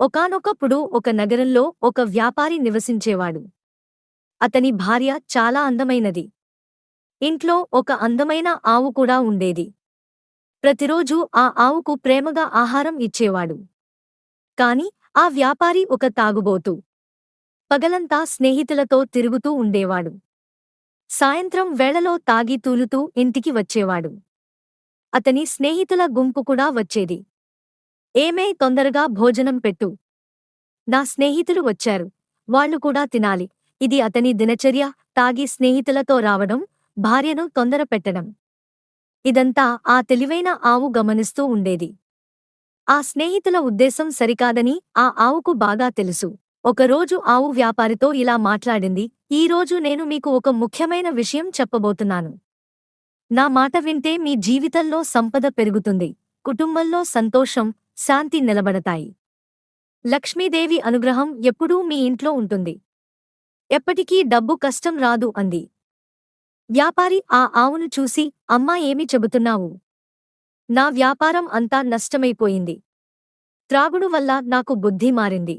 ఒకానొకప్పుడు ఒక నగరంలో ఒక వ్యాపారి నివసించేవాడు. అతని భార్య చాలా అందమైనది. ఇంట్లో ఒక అందమైన ఆవు కూడా ఉండేది. ప్రతిరోజూ ఆ ఆవుకు ప్రేమగా ఆహారం ఇచ్చేవాడు. కాని ఆ వ్యాపారి ఒక తాగుబోతు. పగలంతా స్నేహితులతో తిరుగుతూ ఉండేవాడు. సాయంత్రం వేళలో తాగి తూలుతూ ఇంటికి వచ్చేవాడు. అతని స్నేహితుల గుంపు కూడా వచ్చేది. ఏమే తొందరగా భోజనం పెట్టు. నా స్నేహితులు వచ్చారు. వాళ్ళు కూడా తినాలి. ఇది అతని దినచర్య. తాగి స్నేహితులతో రావడం భార్యను తొందర పెట్టడం. ఇదంతా ఆ తెలివైన ఆవు గమనిస్తూ ఉండేది. ఆ స్నేహితుల ఉద్దేశం సరికాదని ఆ ఆవుకు బాగా తెలుసు. ఒకరోజు ఆవు వ్యాపారితో ఇలా మాట్లాడింది. ఈరోజు నేను మీకు ఒక ముఖ్యమైన విషయం చెప్పబోతున్నాను. నా మాట వింటే మీ జీవితంలో సంపద పెరుగుతుంది. కుటుంబంలో సంతోషం శాంతి నిలబడతాయి. లక్ష్మీదేవి అనుగ్రహం ఎప్పుడూ మీ ఇంట్లో ఉంటుంది. ఎప్పటికీ డబ్బు కష్టం రాదు అంది. వ్యాపారి ఆ ఆవును చూసి అమ్మా ఏమి చెబుతున్నావు? నా వ్యాపారం అంతా నష్టమైపోయింది. త్రాగుడు వల్ల నాకు బుద్ధి మారింది.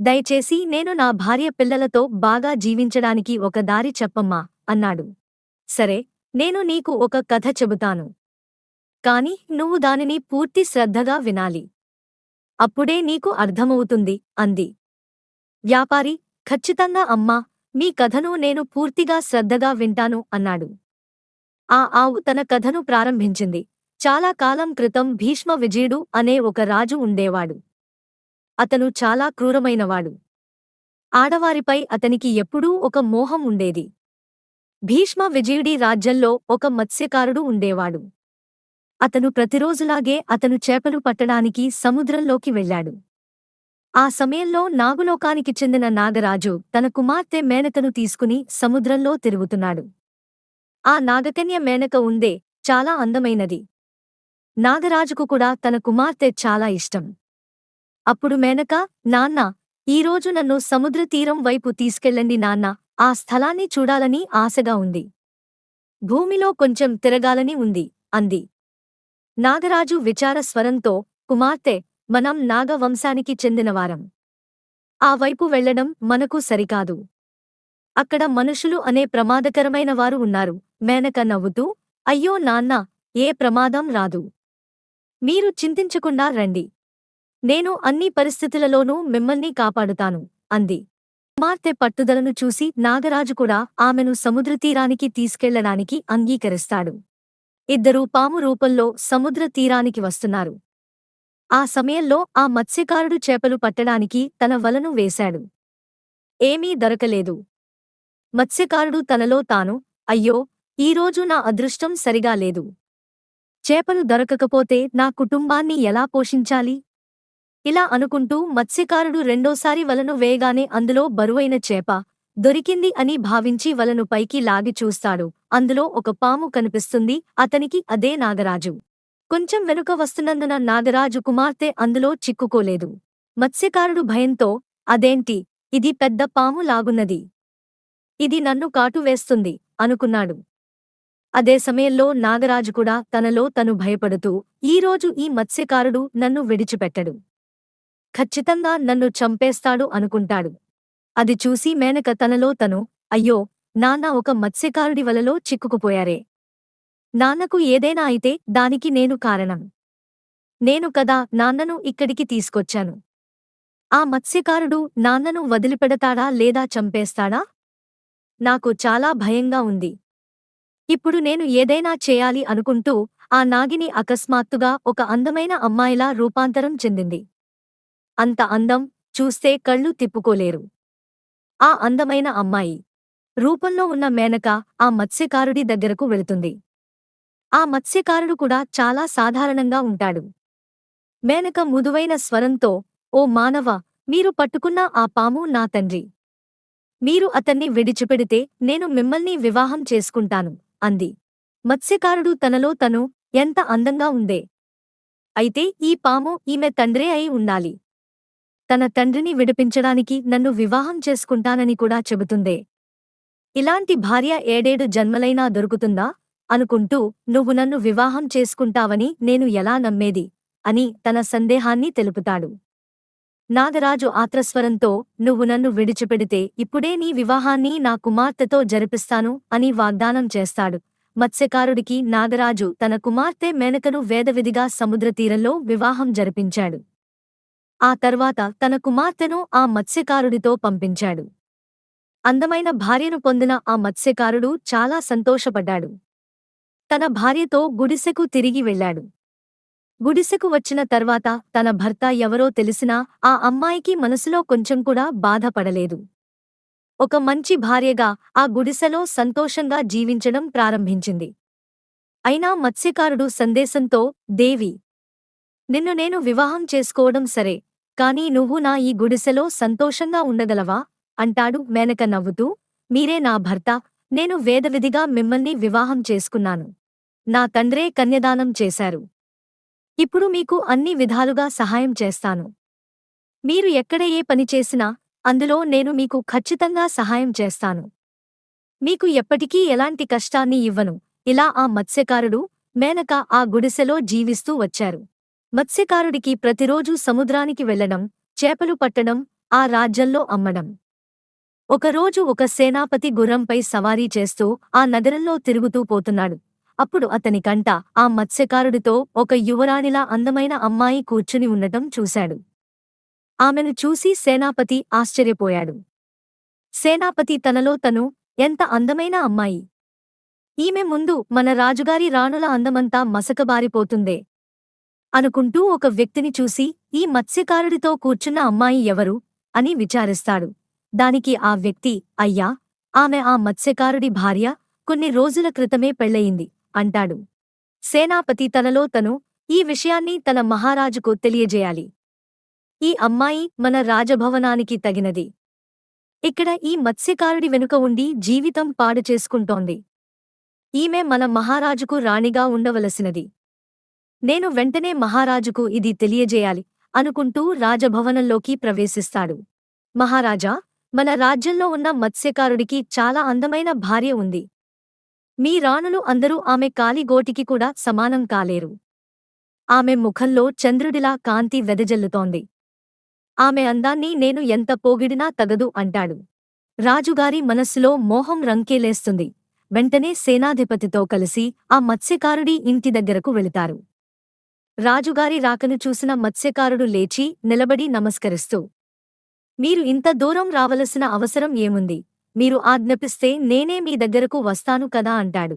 దయచేసి నేను నా భార్య పిల్లలతో బాగా జీవించడానికి ఒక దారి చెప్పమ్మా అన్నాడు. సరే నేను నీకు ఒక కథ చెబుతాను. కాని నువ్వు దానిని పూర్తి శ్రద్ధగా వినాలి. అప్పుడే నీకు అర్థమవుతుంది అంది. వ్యాపారి ఖచ్చితంగా అమ్మా మీ కథను నేను పూర్తిగా శ్రద్ధగా వింటాను అన్నాడు. ఆ ఆవు తన కథను ప్రారంభించింది. చాలా కాలం క్రితం భీష్మ విజయుడు అనే ఒక రాజు ఉండేవాడు. అతను చాలా క్రూరమైనవాడు. ఆడవారిపై అతనికి ఎప్పుడూ ఒక మోహం ఉండేది. భీష్మ విజయుడి రాజ్యంలో ఒక మత్స్యకారుడు ఉండేవాడు. అతను ప్రతిరోజులాగే అతను చేపలు పట్టడానికి సముద్రంలోకి వెళ్ళాడు. ఆ సమయంలో నాగులోకానికి చెందిన నాగరాజు తన కుమార్తె మేనకను తీసుకుని సముద్రంలో తిరుగుతున్నాడు. ఆ నాగకన్య మేనక ఉందే చాలా అందమైనది. నాగరాజుకు కూడా తన కుమార్తె చాలా ఇష్టం. అప్పుడు మేనక నాన్న ఈరోజు నన్ను సముద్ర తీరం వైపు తీసుకెళ్ళండి నాన్న ఆ స్థలాన్ని చూడాలని ఆశగా ఉంది. భూమిలో కొంచెం తిరగాలని ఉంది అంది. నాగరాజు విచార స్వరంతో కుమార్తె మనం నాగవంశానికి చెందినవారం ఆ వైపు వెళ్ళడం మనకు సరికాదు. అక్కడ మనుషులు అనే ప్రమాదకరమైన వారు ఉన్నారు. మేనక నవ్వుతూ అయ్యో నాన్న ఏ ప్రమాదం రాదు. మీరు చింతించకుండా రండి. నేను అన్ని పరిస్థితులలోనూ మిమ్మల్ని కాపాడుతాను అంది. కుమార్తె పట్టుదలను చూసి నాగరాజు కూడా ఆమెను సముద్రతీరానికి తీసుకెళ్ళడానికి అంగీకరిస్తాడు. ఇద్దరూ పాము రూపంలో సముద్ర తీరానికి వస్తున్నారు. ఆ సమయంలో ఆ మత్స్యకారుడు చేపలు పట్టడానికి తన వలను వేశాడు. ఏమీ దొరకలేదు. మత్స్యకారుడు తనలో తాను అయ్యో ఈరోజు నా అదృష్టం సరిగా లేదు. చేపలు దొరకకపోతే నా కుటుంబాన్ని ఎలా పోషించాలి ఇలా అనుకుంటూ మత్స్యకారుడు రెండోసారి వలను వేయగానే అందులో బరువైన చేప దొరికింది అని భావించి వలను పైకి లాగి చూస్తాడు. అందులో ఒక పాము కనిపిస్తుంది అతనికి అదే నాగరాజు. కొంచెం వెనుక వస్తున్నందున నాగరాజు కుమార్తె అందులో చిక్కుకోలేదు. మత్స్యకారుడు భయంతో అదేంటి? ఇది పెద్ద పాము లాగున్నది. ఇది నన్ను కాటు వేస్తుంది అనుకున్నాడు. అదే సమయంలో నాగరాజు కూడా తనలో తను భయపడుతూ ఈరోజు ఈ మత్స్యకారుడు నన్ను విడిచిపెట్టడు. ఖచ్చితంగా నన్ను చంపేస్తాడు అనుకుంటాడు. అది చూసి మేనక తనలో తను అయ్యో నాన్న ఒక మత్స్యకారుడి వలలో చిక్కుకుపోయారే. నాన్నకు ఏదైనా అయితే దానికి నేను కారణం. నేను కదా నాన్నను ఇక్కడికి తీసుకొచ్చాను. ఆ మత్స్యకారుడు నాన్నను వదిలిపెడతాడా లేదా చంపేస్తాడా? నాకు చాలా భయంగా ఉంది. ఇప్పుడు నేను ఏదైనా చేయాలి అనుకుంటూ ఆ నాగిని అకస్మాత్తుగా ఒక అందమైన అమ్మాయిలా రూపాంతరం చెందింది. అంత అందం చూస్తే కళ్ళు తిప్పుకోలేరు. ఆ అందమైన అమ్మాయి రూపంలో ఉన్న మేనక ఆ మత్స్యకారుడి దగ్గరకు వెళుతుంది. ఆ మత్స్యకారుడు కూడా చాలా సాధారణంగా ఉంటాడు. మేనక ముదువైన స్వరంతో ఓ మానవ మీరు పట్టుకున్న ఆ పాము నా తండ్రి. మీరు అతన్ని విడిచిపెడితే నేను మిమ్మల్ని వివాహం చేసుకుంటాను అంది. మత్స్యకారుడు తనలో తను ఎంత అందంగా ఉందే. అయితే ఈ పాము ఈమె తండ్రే అయి ఉండాలి. తన తండ్రిని విడిపించడానికి నన్ను వివాహం చేసుకుంటానని కూడా చెబుతుందే. ఇలాంటి భార్య ఏడేడు జన్మలైనా దొరుకుతుందా? అనుకుంటూ నువ్వు నన్ను వివాహం చేసుకుంటావని నేను ఎలా నమ్మేది? అని తన సందేహాన్ని తెలుపుతాడు. నాగరాజు ఆత్రస్వరంతో నువ్వు నన్ను విడిచిపెడితే ఇప్పుడే నీ వివాహాన్ని నా కుమార్తెతో జరిపిస్తాను అని వాగ్దానం చేస్తాడు. మత్స్యకారుడికి నాగరాజు తన కుమార్తె మేనకను వేదవిధిగా సముద్రతీరంలో వివాహం జరిపించాడు. ఆ తర్వాత తన కుమార్తెను ఆ మత్స్యకారుడితో పంపించాడు. అందమైన భార్యను పొందిన ఆ మత్స్యకారుడు చాలా సంతోషపడ్డాడు. తన భార్యతో గుడిసెకు తిరిగి వెళ్ళాడు. గుడిసెకు వచ్చిన తర్వాత తన భర్త ఎవరో తెలిసినా ఆ అమ్మాయికి మనసులో కొంచెం కూడా బాధపడలేదు. ఒక మంచి భార్యగా ఆ గుడిసెలో సంతోషంగా జీవించడం ప్రారంభించింది. అయినా మత్స్యకారుడు సందేశంతో దేవి నిన్ను నేను వివాహం చేసుకోవడం సరే కాని నువ్వు నా ఈ గుడిసెలో సంతోషంగా ఉండగలవా? అంటాడు మేనక నవ్వుతూ మీరే నా భర్త నేను వేదవిధిగా మిమ్మల్ని వివాహం చేసుకున్నాను. నా తండ్రే కన్యదానం చేశారు. ఇప్పుడు మీకు అన్ని విధాలుగా సహాయం చేస్తాను. మీరు ఎక్కడ ఏ పని చేసినా అందులో నేను మీకు ఖచ్చితంగా సహాయం చేస్తాను. మీకు ఎప్పటికీ ఎలాంటి కష్టాన్ని ఇవ్వను. ఇలా ఆ మత్స్యకారుడు మేనక ఆ గుడిసెలో జీవిస్తూ వచ్చారు. మత్స్యకారుడికి ప్రతిరోజూ సముద్రానికి వెళ్ళడం చేపలు పట్టడం ఆ రాజ్యంలో అమ్మడం. ఒకరోజు ఒక సేనాపతి గుర్రంపై సవారీ చేస్తూ ఆ నగరంలో తిరుగుతూ పోతున్నాడు. అప్పుడు అతని కంట ఆ మత్స్యకారుడితో ఒక యువరాణిలా అందమైన అమ్మాయి కూర్చుని ఉండటం చూశాడు. ఆమెను చూసి సేనాపతి ఆశ్చర్యపోయాడు. సేనాపతి తనలో తను ఎంత అందమైన అమ్మాయి? ఈమె ముందు మన రాజుగారి రాణుల అందమంతా మసకబారిపోతుందే అనుకుంటూ ఒక వ్యక్తిని చూసి ఈ మత్స్యకారుడితో కూర్చున్న అమ్మాయి ఎవరు? అని విచారిస్తాడు. దానికి ఆ వ్యక్తి అయ్యా ఆమె ఆ మత్స్యకారుడి భార్య కొన్ని రోజుల క్రితమే పెళ్ళయింది అంటాడు. సేనాపతి తనలో తను ఈ విషయాన్ని తన మహారాజుకు తెలియజేయాలి. ఈ అమ్మాయి మన రాజభవనానికి తగినది. ఇక్కడ ఈ మత్స్యకారుడి వెనుక ఉండి జీవితం పాడు చేసుకుంటోంది. ఈమె మన మహారాజుకు రాణిగా ఉండవలసినది. నేను వెంటనే మహారాజుకు ఇది తెలియజేయాలి అనుకుంటూ రాజభవనంలోకి ప్రవేశిస్తాడు. మహారాజా మన రాజ్యంలో ఉన్న మత్స్యకారుడికి చాలా అందమైన భార్య ఉంది. మీ రాణులు అందరూ ఆమె కాలిగోటికి కూడా సమానం కాలేరు. ఆమె ముఖంలో చంద్రుడిలా కాంతి వెదజల్లుతోంది. ఆమె అందాన్ని నేను ఎంత పోగిడినా తగదు అంటాడు. రాజుగారి మనస్సులో మోహం రంకేలేస్తుంది. వెంటనే సేనాధిపతితో కలిసి ఆ మత్స్యకారుడి ఇంటి దగ్గరకు వెళతారు. రాజుగారి రాకను చూసిన మత్స్యకారుడు లేచి నిలబడి నమస్కరిస్తూ మీరు ఇంత దూరం రావలసిన అవసరం ఏముంది? మీరు ఆజ్ఞపిస్తే నేనే మీ దగ్గరకు వస్తాను కదా అంటాడు.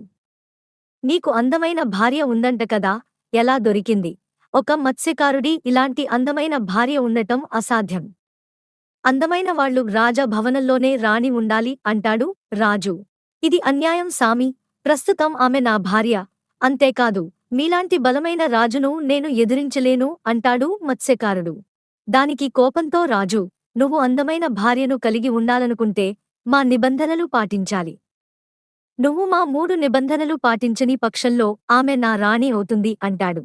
నీకు అందమైన భార్య ఉందంట కదా? ఎలా దొరికింది? ఒక మత్స్యకారుడి ఇలాంటి అందమైన భార్య ఉండటం అసాధ్యం. అందమైన వాళ్ళు రాజభవనంలోనే రాణి ఉండాలి అంటాడు రాజు. ఇది అన్యాయం సామి! ప్రస్తుతం ఆమె నా భార్య. అంతేకాదు మీలాంటి బలమైన రాజును నేను ఎదిరించలేను అంటాడు మత్స్యకారుడు. దానికి కోపంతో రాజు నువ్వు అందమైన భార్యను కలిగి ఉండాలనుకుంటే మా నిబంధనలు పాటించాలి. నువ్వు మా మూడు నిబంధనలు పాటించని పక్షంలో ఆమె నా రాణి అవుతుంది అంటాడు.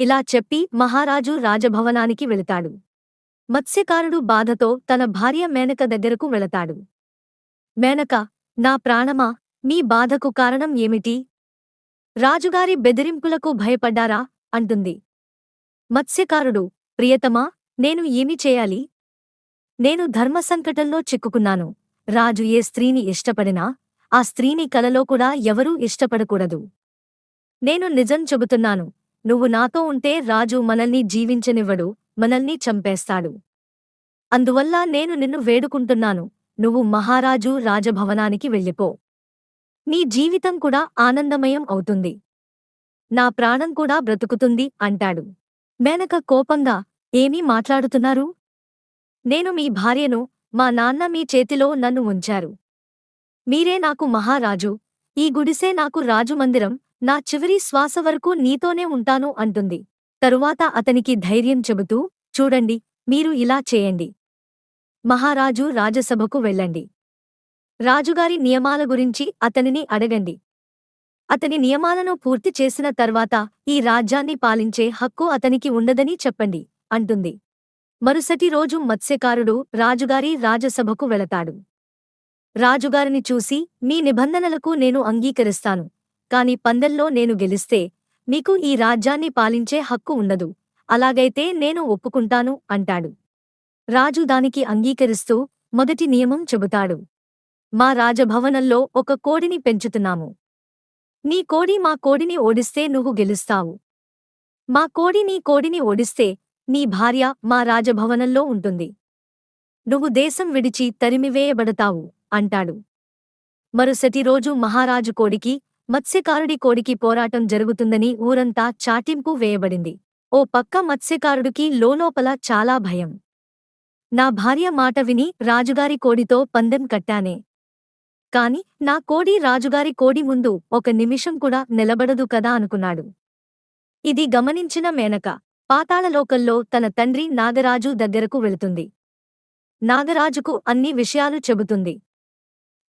ఇలా చెప్పి మహారాజు రాజభవనానికి వెళతాడు. మత్స్యకారుడు బాధతో తన భార్య మేనక దగ్గరకు వెళతాడు. మేనక నా ప్రాణమా? మీ బాధకు కారణం ఏమిటి? రాజుగారి బెదిరింపులకు భయపడ్డారా? అంటుంది. మత్స్యకారుడు ప్రియతమా నేను ఏమి చేయాలి? నేను ధర్మసంకటంలో చిక్కుకున్నాను. రాజు ఏ స్త్రీని ఇష్టపడినా ఆ స్త్రీని కలలో కూడా ఎవరూ ఇష్టపడకూడదు. నేను నిజం చెబుతున్నాను నువ్వు నాతో ఉంటే రాజు మనల్ని జీవించనివ్వడు మనల్ని చంపేస్తాడు. అందువల్ల నేను నిన్ను వేడుకుంటున్నాను నువ్వు మహారాజు రాజభవనానికి వెళ్ళిపో. నీ జీవితం కూడా ఆనందమయం అవుతుంది. నా ప్రాణం కూడా బ్రతుకుతుంది అంటాడు. మేనక కోపంగా ఏమీ మాట్లాడుతున్నారు? నేను మీ భార్యను మా నాన్న మీ చేతిలో నన్ను ఉంచారు. మీరే నాకు మహారాజు. ఈ గుడిసే నాకు రాజుమందిరం నా చివరి శ్వాస వరకు నీతోనే ఉంటాను అంటుంది. తరువాత అతనికి ధైర్యం చెబుతూ చూడండి మీరు ఇలా చేయండి. మహారాజు రాజసభకు వెళ్ళండి. రాజుగారి నియమాల గురించి అతనిని అడగండి. అతని నియమాలను పూర్తి చేసిన తర్వాత ఈ రాజ్యాన్ని పాలించే హక్కు అతనికి ఉండదని చెప్పండి అంటుంది. మరుసటి రోజు మత్స్యకారుడు రాజుగారి రాజసభకు వెళతాడు. రాజుగారిని చూసి మీ నిబంధనలకు నేను అంగీకరిస్తాను. కాని పందెల్లో నేను గెలిస్తే మీకు ఈ రాజ్యాన్ని పాలించే హక్కు ఉండదు అలాగైతే నేను ఒప్పుకుంటాను అంటాడు. రాజు దానికి అంగీకరిస్తూ మొదటి నియమం చెబుతాడు. మా రాజభవనంలో ఒక కోడిని పెంచుతున్నాము. నీ కోడి మా కోడిని ఓడిస్తే నువ్వు గెలుస్తావు. మా కోడి నీ కోడిని ఓడిస్తే నీ భార్య మా రాజభవనంలో ఉంటుంది. నువ్వు దేశం విడిచి తరిమివేయబడతావు అంటాడు. మరుసటి రోజు మహారాజు కోడికి మత్స్యకారుడి కోడికి పోరాటం జరుగుతుందని ఊరంతా చాటింపు వేయబడింది. ఓ పక్క మత్స్యకారుడికి లోలోపల చాలా భయం. నా భార్య మాట విని రాజుగారి కోడితో పందెం కట్టానే. కాని నా కోడి రాజుగారి కోడి ముందు ఒక నిమిషం కూడా నిలబడదు కదా అనుకున్నాడు. ఇది గమనించిన మేనక. పాతాళలోకంలో తన తండ్రి నాగరాజు దగ్గరకు వెళుతుంది. నాగరాజుకు అన్ని విషయాలు చెబుతుంది.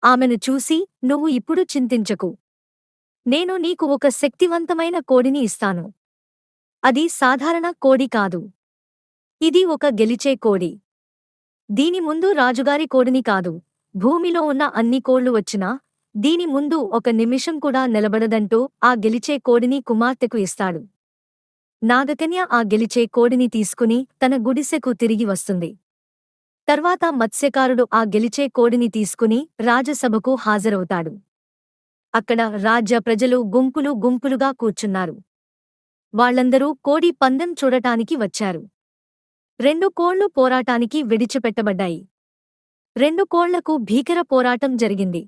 ఆమెను చూసి నువ్వు ఇప్పుడు చింతించకు. నేను నీకు ఒక శక్తివంతమైన కోడిని ఇస్తాను. అది సాధారణ కోడి కాదు. ఇది ఒక గెలిచే కోడి. దీని ముందు రాజుగారి కోడిని కాదు. భూమిలో ఉన్న అన్ని కోళ్ళు వచ్చినా దీని ముందు ఒక నిమిషం కూడా నిలబడదంటూ ఆ గెలిచే కోడిని కుమార్తెకు ఇస్తాడు. నాగకన్య ఆ గెలిచే కోడిని తీసుకుని తన గుడిసెకు తిరిగి వస్తుంది. తర్వాత మత్స్యకారుడు ఆ గెలిచే కోడిని తీసుకుని రాజసభకు హాజరవుతాడు. అక్కడ రాజ్య ప్రజలు గుంపులు గుంపులుగా కూర్చున్నారు. వాళ్ళందరూ కోడి పందెం చూడటానికి వచ్చారు. రెండు కోళ్ళు పోరాటానికి విడిచిపెట్టబడ్డాయి. రెండు కోళ్ళకు భీకర పోరాటం జరిగింది.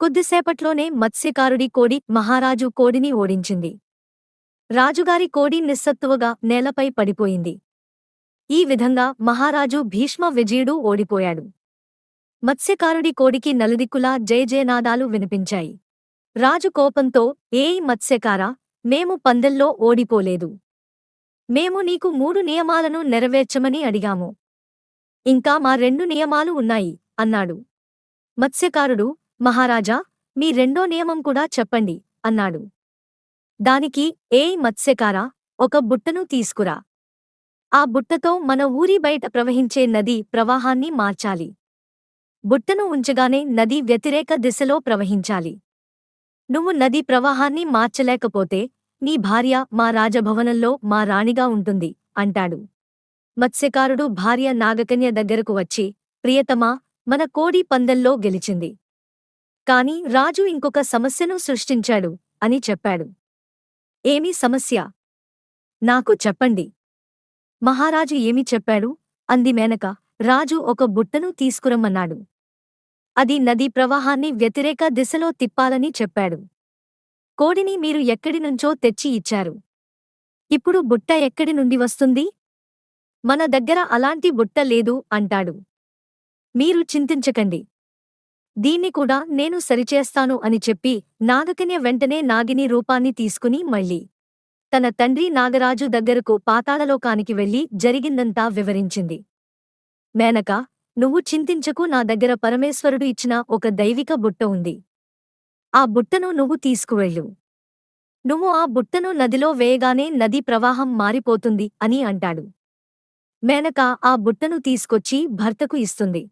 కొద్దిసేపట్లోనే మత్స్యకారుడి కోడి మహారాజు కోడిని ఓడించింది. రాజుగారి కోడి నిస్సత్తువగా నేలపై పడిపోయింది. ఈ విధంగా మహారాజు భీష్మ విజయుడు ఓడిపోయాడు. మత్స్యకారుడి కోడికి నలుదిక్కులా జయజయనాదాలు వినిపించాయి. రాజు కోపంతో ఏయ్ మత్స్యకారా మేము పందెల్లో ఓడిపోలేదు. మేము నీకు మూడు నియమాలను నెరవేర్చమని అడిగాము. ఇంకా మా రెండు నియమాలు ఉన్నాయి అన్నాడు. మత్స్యకారుడు మహారాజా మీ రెండో నియమం కూడా చెప్పండి అన్నాడు. దానికి ఏయ్ మత్స్యకారా ఒక బుట్టను తీసుకురా. ఆ బుట్టతో మన ఊరి బయట ప్రవహించే నది ప్రవాహాన్ని మార్చాలి. బుట్టను ఉంచగానే నది వ్యతిరేక దిశలో ప్రవహించాలి. నువ్వు నది ప్రవాహాన్ని మార్చలేకపోతే నీ భార్య మా రాజభవనంలో మా రాణిగా ఉంటుంది అంటాడు. మత్స్యకారుడు భార్య నాగకన్య దగ్గరకు వచ్చి ప్రియతమా మన కోడి పందెల్లో గెలిచింది. కాని రాజు ఇంకొక సమస్యను సృష్టించాడు అని చెప్పాడు. ఏమీ సమస్య. నాకు చెప్పండి. మహారాజు ఏమి చెప్పాడు? అంది మేనక. రాజు ఒక బుట్టను తీసుకురమ్మన్నాడు. అది నదీ ప్రవాహాన్ని వ్యతిరేక దిశలో తిప్పాలని చెప్పాడు. కోడిని మీరు ఎక్కడి నుంచో తెచ్చి ఇచ్చారు. ఇప్పుడు బుట్ట ఎక్కడి నుండి వస్తుంది? మన దగ్గర అలాంటి బుట్ట లేదు అంటాడు. మీరు చింతించకండి. దీన్ని కూడా నేను సరిచేస్తాను అని చెప్పి నాగకన్య వెంటనే నాగిని రూపాన్ని తీసుకుని మళ్ళీ తన తండ్రి నాగరాజు దగ్గరకు పాతాళలోకానికి వెళ్ళి జరిగిందంతా వివరించింది. మేనక నువ్వు చింతించకు నా దగ్గర పరమేశ్వరుడు ఇచ్చిన ఒక దైవిక బుట్ట ఉంది. ఆ బుట్టను నువ్వు తీసుకువెళ్ళు. నువ్వు ఆ బుట్టను నదిలో వేయగానే నదీ ప్రవాహం మారిపోతుంది అని అంటాడు. మేనక ఆ బుట్టను తీసుకొచ్చి భర్తకు ఇస్తుంది.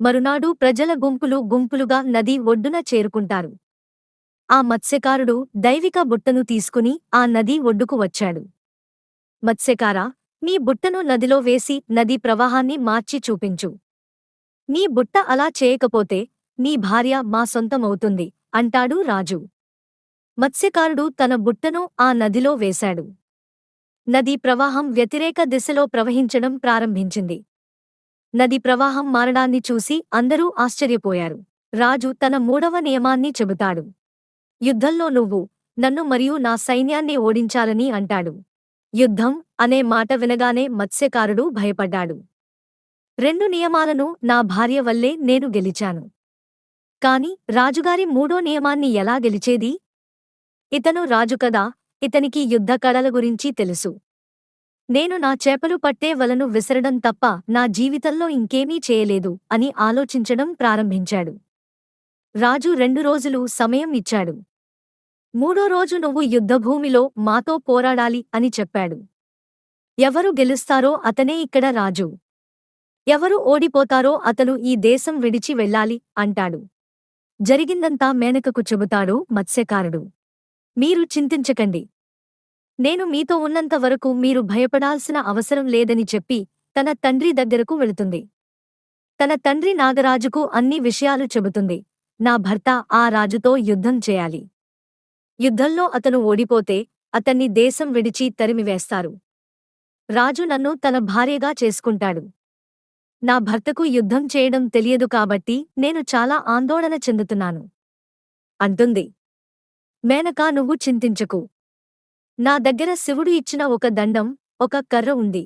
మరునాడు ప్రజల గుంపులు గుంపులుగా నది ఒడ్డున చేరుకుంటారు. ఆ మత్స్యకారుడు దైవిక బుట్టను తీసుకుని ఆ నది ఒడ్డుకు వచ్చాడు. మత్స్యకారా నీ బుట్టను నదిలో వేసి నదీ ప్రవాహాన్ని మార్చి చూపించు. నీ బుట్ట అలా చేయకపోతే నీ భార్య మా సొంతమవుతుంది అంటాడు రాజు. మత్స్యకారుడు తన బుట్టను ఆ నదిలో వేశాడు. నదీ ప్రవాహం వ్యతిరేక దిశలో ప్రవహించడం ప్రారంభించింది. నది ప్రవాహం మారడాన్ని చూసి అందరూ ఆశ్చర్యపోయారు. రాజు తన మూడవ నియమాన్ని చెబుతాడు. యుద్ధంలో నువ్వు నన్ను మరియు నా సైన్యాన్ని ఓడించాలని అంటాడు. యుద్ధం అనే మాట వినగానే మత్స్యకారుడు భయపడ్డాడు. రెండు నియమాలను నా భార్య వల్లే నేను గెలిచాను. కాని రాజుగారి మూడో నియమాన్ని ఎలా గెలిచేది? ఇతను రాజు కదా ఇతనికి యుద్ధ కళల గురించి తెలుసు. నేను నా చేపలు పట్టే వలను విసరడం తప్ప నా జీవితంలో ఇంకేమీ చేయలేదు అని ఆలోచించడం ప్రారంభించాడు. రాజు రెండు రోజులు సమయం ఇచ్చాడు. మూడో రోజు నువ్వు యుద్ధభూమిలో మాతో పోరాడాలి అని చెప్పాడు. ఎవరు గెలుస్తారో అతనే ఇక్కడ రాజు. ఎవరు ఓడిపోతారో అతను ఈ దేశం విడిచి వెళ్ళాలి అంటాడు. జరిగిందంతా మేనకకు చెబుతాడు మత్స్యకారుడు. మీరు చింతించకండి. నేను మీతో ఉన్నంత వరకు మీరు భయపడాల్సిన అవసరం లేదని చెప్పి తన తండ్రి దగ్గరకు వెళుతుంది. తన తండ్రి నాగరాజుకు అన్ని విషయాలు చెబుతుంది. నా భర్త ఆ రాజుతో యుద్ధం చేయాలి. యుద్ధంలో అతను ఓడిపోతే అతన్ని దేశం విడిచి తరిమివేస్తారు. రాజు నన్ను తన భార్యగా చేసుకుంటాడు. నా భర్తకు యుద్ధం చేయడం తెలియదు కాబట్టి నేను చాలా ఆందోళన చెందుతున్నాను. అంటుంది. మేనకా నువ్వు చింతించకు. నా దగ్గర శివుడు ఇచ్చిన ఒక దండం ఒక కర్ర ఉంది.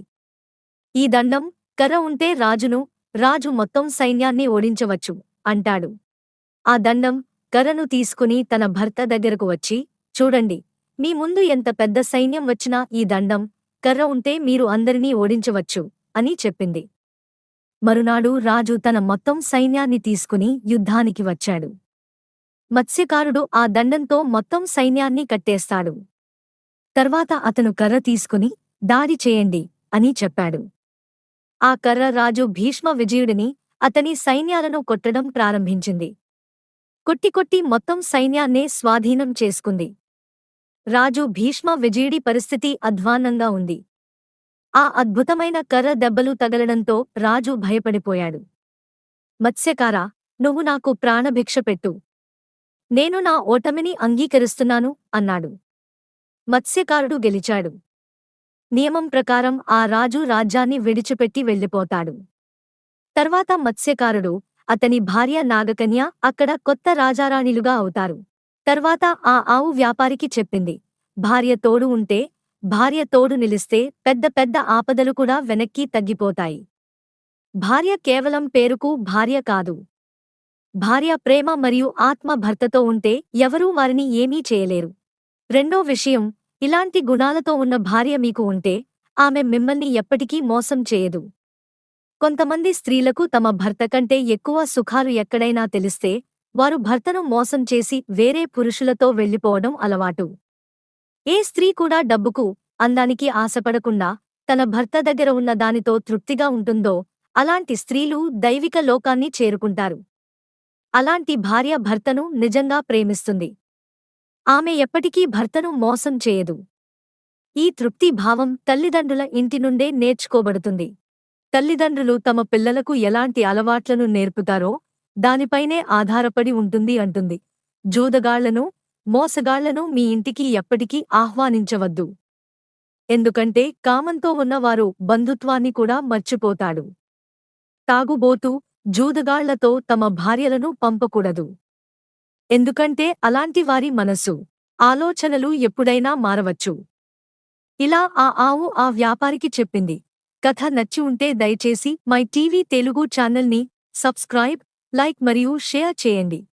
ఈ దండం కర్ర ఉంటే రాజును రాజు మొత్తం సైన్యాన్ని ఓడించవచ్చు అంటాడు. ఆ దండం కర్రను తీసుకుని తన భర్త దగ్గరకు వచ్చి చూడండి మీ ముందు ఎంత పెద్ద సైన్యం వచ్చినా ఈ దండం కర్ర ఉంటే మీరు అందరినీ ఓడించవచ్చు అని చెప్పింది. మరునాడు రాజు తన మొత్తం సైన్యాన్ని తీసుకుని యుద్ధానికి వచ్చాడు. మత్స్యకారుడు ఆ దండంతో మొత్తం సైన్యాన్ని కట్టేస్తాడు. తర్వాత అతను కర్ర తీసుకుని దాడి చేయండి అని చెప్పాడు. ఆ కర్ర రాజు భీష్మ విజయుడిని అతని సైన్యాలను కొట్టడం ప్రారంభించింది. కొట్టి కొట్టి మొత్తం సైన్యాన్నే స్వాధీనం చేసుకుంది. రాజు భీష్మ విజయుడి పరిస్థితి అధ్వాన్నంగా ఉంది. ఆ అద్భుతమైన కర్ర దెబ్బలు తగలడంతో రాజు భయపడిపోయాడు. మత్స్యకారా నువ్వు నాకు ప్రాణభిక్ష పెట్టు. నేను నా ఓటమిని అంగీకరిస్తున్నాను అన్నాడు. మత్స్యకారుడు గెలిచాడు. నియమం ప్రకారం ఆ రాజు రాజ్యాన్ని విడిచిపెట్టి వెళ్ళిపోతాడు. తర్వాత మత్స్యకారుడు అతని భార్య నాగకన్య అక్కడ కొత్త రాజారాణిలుగా అవుతారు. తర్వాత ఆ ఆవు వ్యాపారికి చెప్పింది. భార్య తోడు ఉంటే భార్య తోడు నిలిస్తే పెద్ద పెద్ద ఆపదలు కూడా వెనక్కి తగ్గిపోతాయి. భార్య కేవలం పేరుకు భార్య కాదు. భార్య ప్రేమ మరియు ఆత్మ భర్తతో ఉంటే ఎవరూ వారిని ఏమీ చేయలేరు. రెండో విషయం ఇలాంటి గుణాలతో ఉన్న భార్య మీకు ఉంటే ఆమె మిమ్మల్ని ఎప్పటికీ మోసం చేయదు. కొంతమంది స్త్రీలకు తమ భర్త కంటే ఎక్కువ సుఖాలు ఎక్కడైనా తెలిస్తే వారు భర్తను మోసం చేసి వేరే పురుషులతో వెళ్ళిపోవడం అలవాటు. ఏ స్త్రీ కూడా డబ్బుకు అందానికి ఆశపడకుండా తన భర్త దగ్గర ఉన్న దానితో తృప్తిగా ఉంటుందో అలాంటి స్త్రీలు దైవిక లోకాన్ని చేరుకుంటారు. అలాంటి భార్య భర్తను నిజంగా ప్రేమిస్తుంది. ఆమె ఎప్పటికీ భర్తను మోసం చేయదు. ఈ తృప్తి భావం తల్లిదండ్రుల ఇంటి నుండే నేర్చుకోబడుతుంది. తల్లిదండ్రులు తమ పిల్లలకు ఎలాంటి అలవాట్లను నేర్పుతారో దానిపైనే ఆధారపడి ఉంటుంది అంటుంది. జూదగాళ్ళను మోసగాళ్ళను మీ ఇంటికి ఎప్పటికీ ఆహ్వానించవద్దు. ఎందుకంటే కామంతో ఉన్నవారు బంధుత్వాన్ని కూడా మర్చిపోతాడు. తాగుబోతూ జూదగాళ్ళతో తమ భార్యలను పంపకూడదు. ఎందుకంటే అలాంటి వారి మనసు ఆలోచనలు ఎప్పుడైనా మారవచ్చు. ఇలా ఆ ఆవు ఆ వ్యాపారికి చెప్పింది. కథ నచ్చి ఉంటే దయచేసి మై టీవీ తెలుగు ఛానల్ని సబ్స్క్రైబ్ లైక్ మరియు షేర్ చేయండి.